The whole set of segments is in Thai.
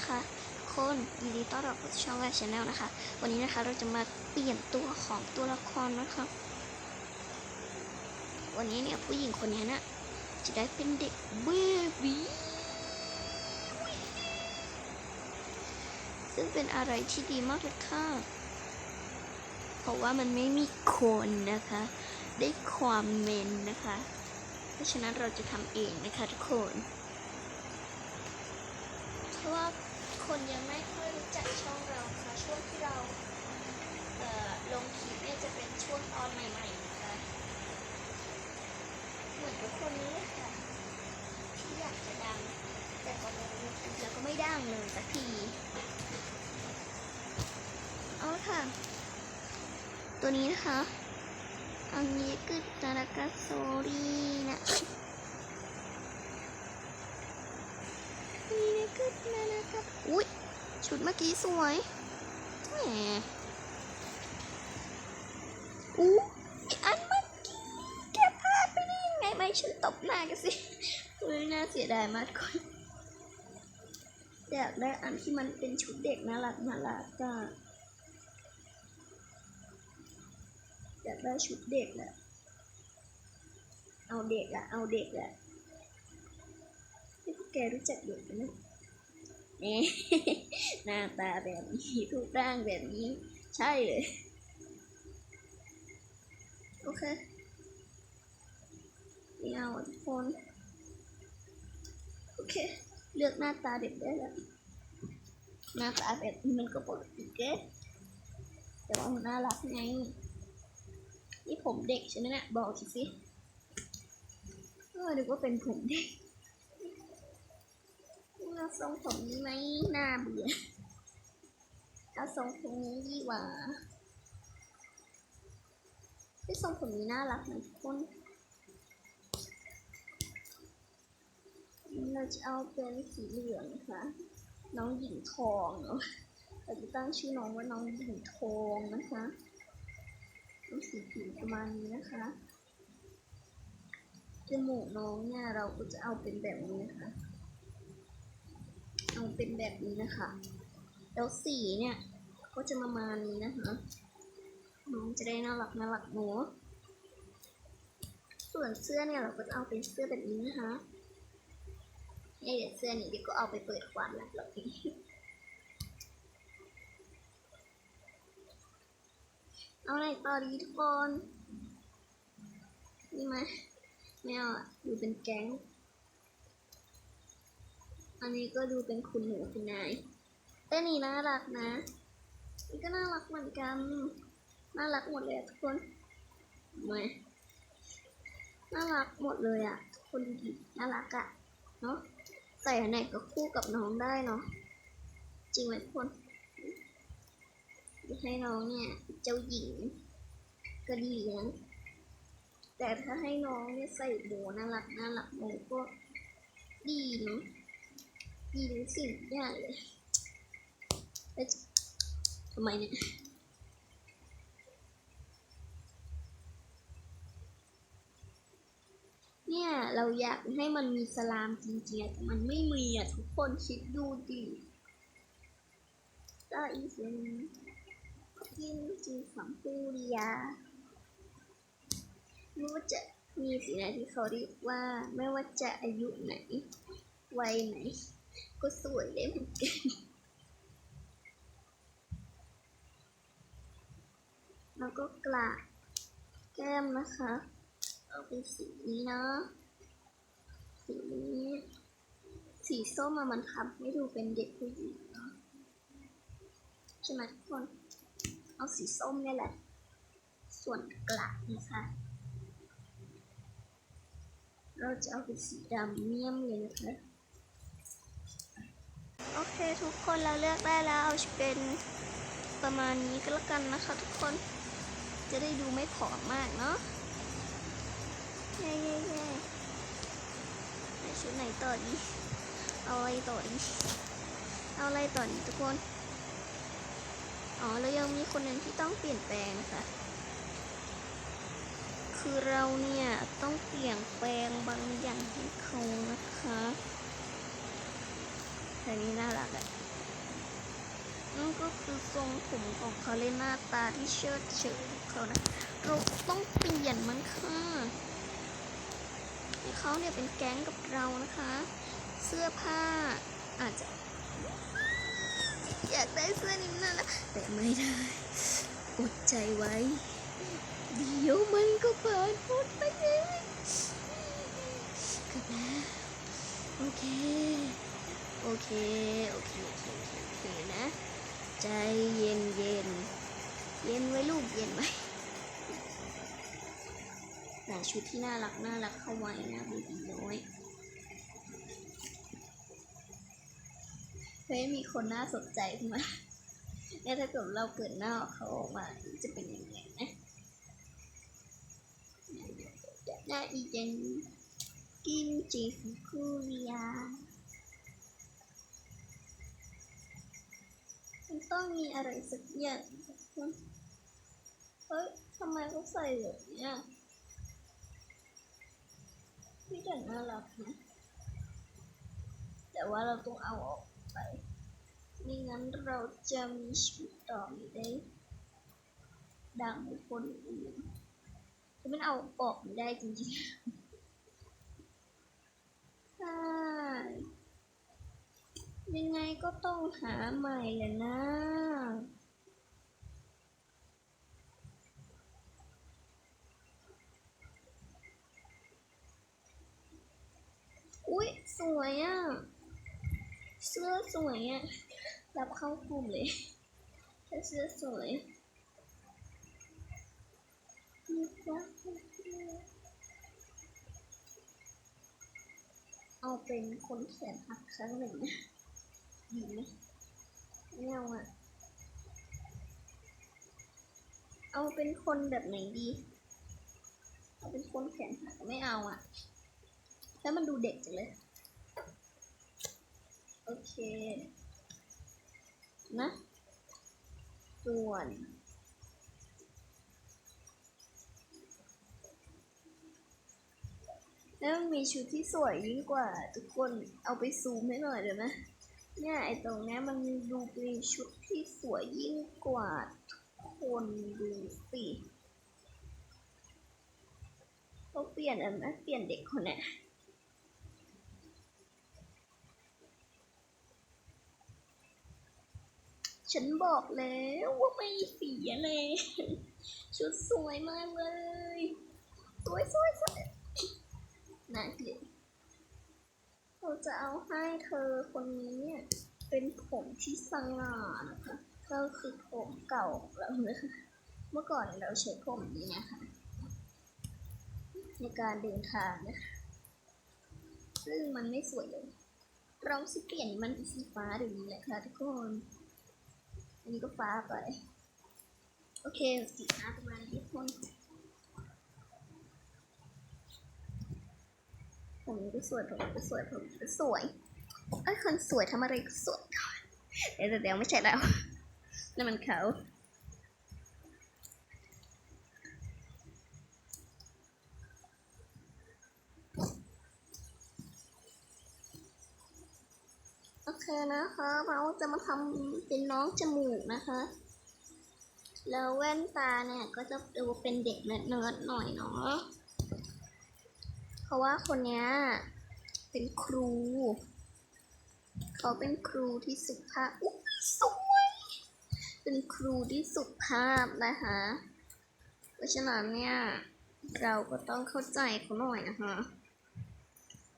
นะคะทุกคนยินดีต้อนรับเข้าสู่ช่องแรกชาแนลนะคะ วันนี้นะคะเราจะมาเปลี่ยนตัวของตัวละครนะคะ วันนี้เนี่ยผู้หญิงคนนี้นี่ยจะได้เป็นเด็กเบบีซึ่งเป็นอะไรที่ดีมากเลยค่ะ เพราะว่ามันไม่มีคนนะคะ ได้ความเมนนะคะ เพราะฉะนั้นเราจะทำเองนะคะทุกคน เพราะว่า คนยังไม่ค่อยรู้จักช่องเราค่ะ ช่วงที่เราเอ่อลงคลิปเนี่ยจะเป็นช่วงตอนใหม่ๆนะคะเหมือนทุกคนนี้เลยค่ะ ที่อยากจะดัง แต่พอลงยูทูบแล้วก็ไม่ดังเลยสักทีเอาละค่ะ ตัวนี้นะคะอันนี้คือตารากาโซรีนะ นี่นะครากาอุ้ยชุดเมื่อกี้สวยแหมอู้อันเมื่อกี้แกพลาดไปได้ยังไงไม่ฉันตบหน้ากันสิเฮ้ยน่าเสียดายมากคนอยากได้อันที่มันเป็นชุดเด็กน่ารักน่ารักก็อยากได้ชุดเด็กแหละเอาเด็กอะเอาเด็กอะนี่พวกแกรู้จักเด็กกันไหม นี่หน้าตาแบบนี้รูปร่างแบบนี้ ใช่เลย โอเคไม่เอาอะทุกคน โอเค เลือกหน้าตาเด็กได้แล้ว หน้าตาแบบนี้มันก็ปกติแกแต่ว่ามันน่ารักไง นี่ผมเด็กใช่ไหมเนี่ยบอกสิเออนึกว่าเป็นผมเด็ก เอาทรงผมนี้ไหมน่าเบื่อเอาทรงผมนี้ดีกว่าที่ทรงผมนี้น่ารักนะทุกคนเราจะเอาเป็นสีเหลืองนะคะน้องหญิงทองเนาะเราจะตั้งชื่อน้องว่าน้องหญิงทองนะคะรูปสีผิวประมาณนี้นะคะจมูกน้องเนี่ยเราก็จะเอาเป็นแบบนี้นะคะ เอาเป็นแบบนี้นะคะ แล้วสีเนี่ย ก็จะประมาณนี้นะคะ น้องจะได้น่ารักน่ารักเนาะส่วนเสื้อเนี่ยเราก็จะเอาเป็นเสื้อแบบนี้นะคะเอ้ยเดี๋ยเสื้อนี้เดี๋ยวก็เอาไปเปิดความลับหรอกเอาอะไรต่อดีทุกคน นี่มาไม่เอาอะดูเป็นแก๊ง อันนี้ก็ดูเป็นคุณหนูคุณนายแต่นี่น่ารักนะนี่ก็น่ารักเหมือนกัน น่ารักหมดเลยทุกคนมาน่ารักหมดเลยอะทุกคนดูดิน่ารักอะเนาะใส่อันไหนก็คู่กับน้องได้เนาะจริงไหมทุกคนให้น้องเนี่ยเจ้าหญิงก็ดีนะแต่ถ้าให้น้องเนี่ยใส่โบน่ารักน่ารักโบก็ดีเนาะ ดีทุกสิ่งยางเลยเทำไมเนี่ยเนี่ย เราอยากให้มันมีสลามจริงๆแต่มันไม่มีอะ ทุกคนคิดดูดิได้อีกสิ่งกินจีฝังปูเรียไม่ว่าจะมีสิ่งไหนที่เขาเรียกว่า ไม่ว่าจะอายุไหน วัยไหน ก็สวยได้เหมือนกันแล้วก็กระแก้มนะคะ เอาเป็นสีนี้เนาะสีนี้สีส้มมันทำให้ดูเป็นเด็กผู้หญิงเนาะใช่ไหมทุกคน เอาสีส้มนี่แหละ ส่วนกระนะคะ เราจะเอาเป็นสีดำเมี่ยมเลยนะคะ โอเคทุกคนเราเลือกได้แล้วเอาเป็นประมาณนี้ก็แล้วกันนะคะ ทุกคนจะได้ดูไม่ผอมมากเนาะเย้เย้เย้ไหนชุดไหนต่อดีเอาอะไรต่อดีเอาอะไรต่อดีทุกคน อ๋อแล้วยังมีคนหนึ่งที่ต้องเปลี่ยนแปลงค่ะ คือเราเนี่ยต้องเปลี่ยนแปลงบางอย่างให้เขานะคะ แต่นี้น่ารักอะก็คือทรงผมของเขาเลยหน้าตาที่เชิดเฉยของเขานะ เราต้องเปลี่ยนมันค่ะให้เขาเนี่ยเป็นแก๊งกับเรานะคะ เสื้อผ้าอาจจะ อยากได้เสื้อนี้นั่นละแต่ไม่ได้อดใจไว้ เดี๋ยวมันก็ผ่านพ้นไปเองกลับแล้วโอเค โอเค โอเค โอเค โอเคนะ ใจเย็นเย็น เย็นไว้ลูกเย็นไว้แต่ชุดที่น่ารักน่ารักเข้าไว้นะบีบีน้อยเฮ้ยมีคนน่าสนใจขึ้นมาเนี่ยถ้าเกิดเราเกิดหน้าเขาออกมาจะเป็นยังไงนะน่าอีจังกิมจิฟุคุริยา มัน ต้องมีอะไรสักอย่างเฮ้ยทำไมเขาใส่แบบนี้พี่แต่น่ารักนะแต่ว่าเราต้องเอาออกไปไม่งั้นเราจะมีชีวิตต่อไม่ได้ดังคนอื่นจะไม่เอาออกไม่ได้จริงๆใช่ ยังไงก็ต้องหาใหม่แหละนะอุ๊ยสวยอะ เสื้อสวยอะ รับเข้ากลุ่มเลยแต่เสื้อสวยนี่จ้ะเอาเป็นคนแขนหักครั้งหนึ่ง ดีไหมไม่เอาอะเอาเป็นคนแบบไหนดี เอาเป็นคนแขนหักไม่เอาอะแล้วมันดูเด็กจังเลย โอเค นะ ส่วนแล้วมีชุดที่สวยยิ่งกว่า ทุกคนเอาไปซูมให้หน่อยเดี๋ยวนะ เนี่ยไอตรงนี้มันดูเป็นชุดที่สวยยิ่งกว่าทุกคนดูสิเขาเปลี่ยนอันนะเปลี่ยนเด็กคนนี้ฉันบอกแล้วว่าไม่เสียเลยชุดสวยมากเลย สวยสวยสวยน่าเกลียด เราจะเอาให้เธอคนนี้เนี่ยเป็นผมที่สง่านะคะก็คือผมเก่าของเรานะคะเมื่อก่อนเราใช้ผมนี้นะคะ ในการเดินทางนะคะ ซึ่งมันไม่สวยเลยเราสิเปลี่ยนมันเป็นสีฟ้าเดี๋ยวนี้แหละค่ะทุกคน อันนี้ก็ฟ้าไป โอเคสีฟ้าประมาณนี้ทุกคน ผมก็สวยผมก็สวยผมก็สวยไอ้คนสวยทำอะไรก็สวยก่อนเดี๋ยวเดี๋ยวไม่ใช่แล้วนั่นมันเขาโอเคนะคะเราจะมาทำเป็นน้องจมูกนะคะแล้วแว่นตาเนี่ยก็จะดูเป็นเด็กเนิร์ดๆหน่อยเนาะ ราะว่าคนเนี้ยเป็นครู เขาเป็นครูที่สุภาพอุ๊ยสวย เป็นครูที่สุภาพนะคะ เพราะฉะนั้นเนี่ย เราก็ต้องเข้าใจเขาหน่อยนะคะ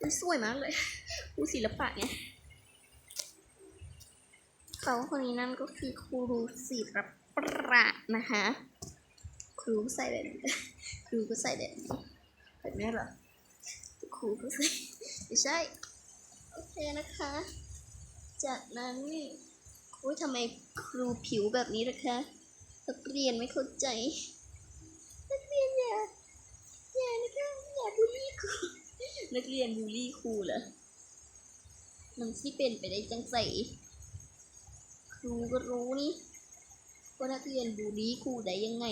อุ๊ยสวยมากเลยครูศิลปะเนี่ยเขาคนนี้นั่นก็คือครูศิลปะนะคะ ครูใส่แบบนี้ครูก็ใส่แบบนี้แบบนี้เหรอ ครูก็ใส่ไม่ใช่ โอเคนะคะ จากนั้นอุ้ยทำไมครูผิวแบบนี้ล่ะคะนักเรียนไม่เข้าใจนักเรียนอย่าอย่านะคะอย่าบูลลี่ครูนักเรียนบูลลี่ครูเหรอมันที่เป็นไปได้จังใสครูก็รู้นี่ว่านักเรียนบูลลี่ครูได้ยังไง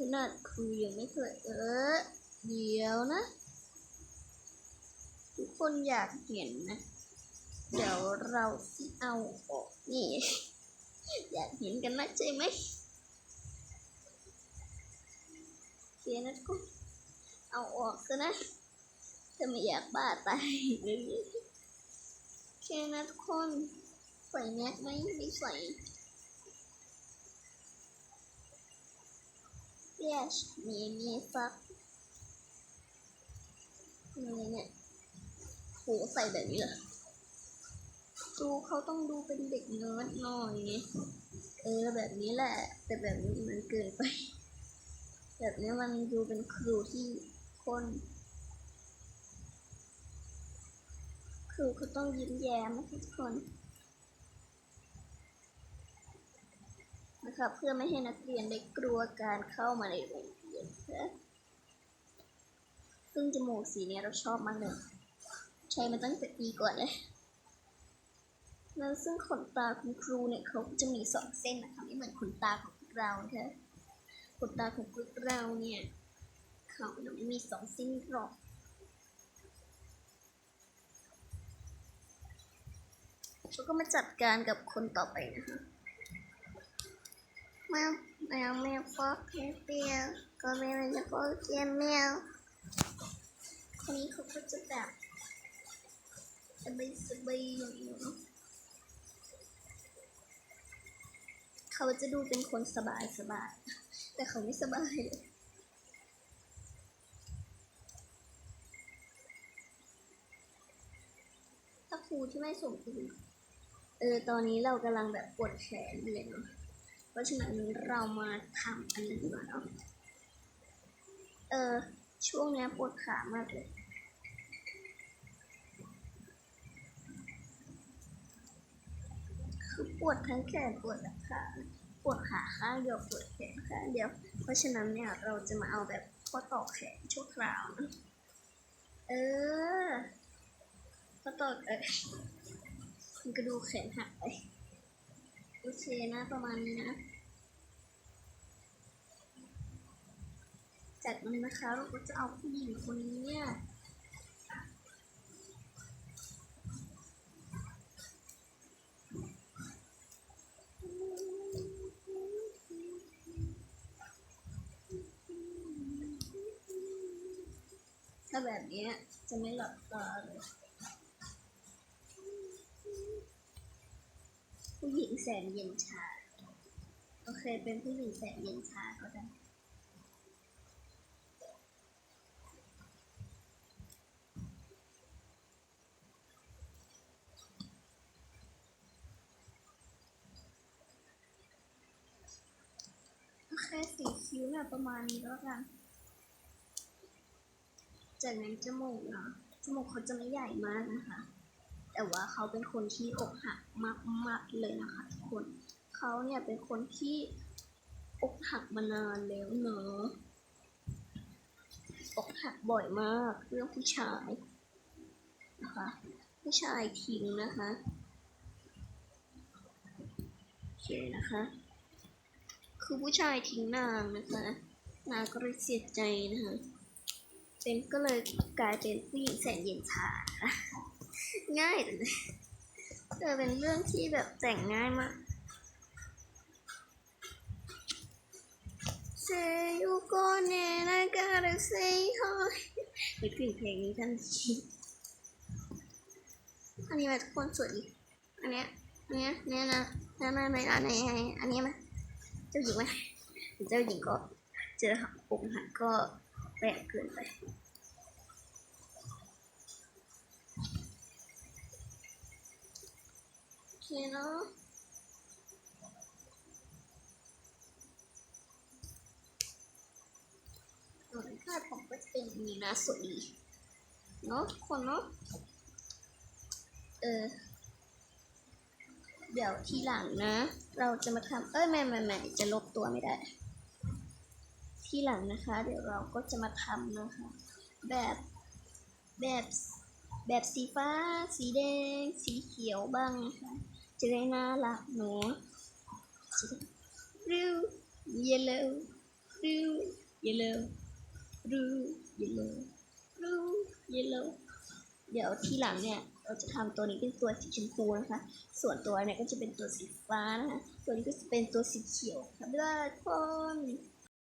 ขนาดครูยังไม่เคยเออเดี๋ยวนะ ทุกคนอยากเห็นนะ เดี๋ยวเราเอาออกนี่ อยากเห็นกันนะใช่ไหมโอเคนะทุกคนเอาออกซะนะจะไม่อยากบ้าตายเลยโอเคนะทุกคนใส่แมสไหมไม่ใส่ yes มีมีฟักนี่เนี่ยโหใส่แบบนี้เหรอดูเขาต้องดูเป็นเด็กเนิร์ดหน่อยไงเออแบบนี้แหละ แต่แบบนี้มันเกินไป แบบนี้มันดูเป็นครูที่คนครูเขาต้องยิ้มแย้มทุกคน นะครับ เพื่อไม่ให้นักเรียนได้กลัวการเข้ามาในโรงเรียนนะซึ่งจมูกสีนี้เราชอบมากเลย ใช้มาตั้งแต่ปีก่อนเลยแล้วซึ่งขนตาคุณครูเนี่ยเขาจะมีสองเส้นนะคะไม่เหมือนขนตาของพวกเรานะคะขนตาของพวกเราเนี่ยเขาจะไม่มีสองเส้นหรอกแล้วก็มาจัดการกับคนต่อไปนะคะ แมวแมวแมวฟอกเปียวก็ไม่เป็นจะฟอกเกียแมวคนนี้เขาก็จะแบบสบายสบายอย่างนี้เนาะเขาจะดูเป็นคนสบายสบาย แต่เขาไม่สบายเลยถ้าครูที่ไม่สมบูรณ์เออ ตอนนี้เรากำลังแบบปวดแขนเลยเนาะ ราะฉะนั้นเรามาทำอันนี้ดีกว่าเนาะเออช่วงนี้ปวดขามากเลยคือปวดทั้งแขนปวดขาปวดขาข้างเดียวปวดแขนข้างเดียว เพราะฉะนั้นเนี่ยเราจะมาเอาแบบข้อต่อแขนชั่วคราวนะเออข้อต่อเออมันกระดูกแขนหักไป โอเคนะประมาณนี้นะจากนั้นนะคะเราก็จะเอาผู้หญิงคนนี้เนี่ยถ้าแบบนี้จะไม่หลับตาเลย หญิงแสนเย็นชา โอเค เป็นผู้หญิงแสนเย็นชาก็ได้โอเคสีคิ้วเนี่ยประมาณนี้ก็แล้วกัน จากนั้นจมูกเนาะ จมูกเขาจะไม่ใหญ่มากนะคะ แต่ว่าเขาเป็นคนที่อกหักมากๆเลยนะคะทุกคนเขาเนี่ยเป็นคนที่อกหักมานานแล้วเนอะอกหักบ่อยมากเรื่องผู้ชายนะคะผู้ชายทิ้งนะคะโอเคนะคะ คือผู้ชายทิ้งนางนะคะนางก็เลยเสียใจนะคะเป็นก็เลยกลายเป็นผู้หญิงแสนเย็นชานะคะ ง่ายเลยแต่เป็นเรื่องที่แบบแต่งง่ายมากเซยูโกเนนะการเซฮอยนึกถึงเพลงนี้ทันทีอันนี้แบบทุกคนสวยดีอันเนี้ยอันเนี้ยเนี่ยนะนั่นนั่นนั่นอันนี้อันนี้ไหมเจ้าหญิงไหมเจ้าหญิงก็เจอหักอกหักก็แปลกเกินไป โอ เคเนาะส่วนค่าผมก็จะเป็นอย่างนี้นะสวยดีเนาะทุกคนเนาะเออ เดี๋ยวทีหลังนะ เราจะมาทำเอ้ยไม่ไม่ไม่จะลบตัวไม่ได้ ทีหลังนะคะ เดี๋ยวเราก็จะมาทำนะคะ แบบแบบแบบสีฟ้า สีแดง สีเขียวบ้างนะคะ จะได้น่ารักเนาะ blue yellow blue yellow blue yellow blue yellow เดี๋ยวทีหลังเนี่ยเราจะทำตัวนี้เป็นตัวสีชมพูนะคะ ส่วนตัวเนี่ยก็จะเป็นตัวสีฟ้านะคะ ตัวนี้ก็จะเป็นตัวสีเขียวครับบ๊ายคน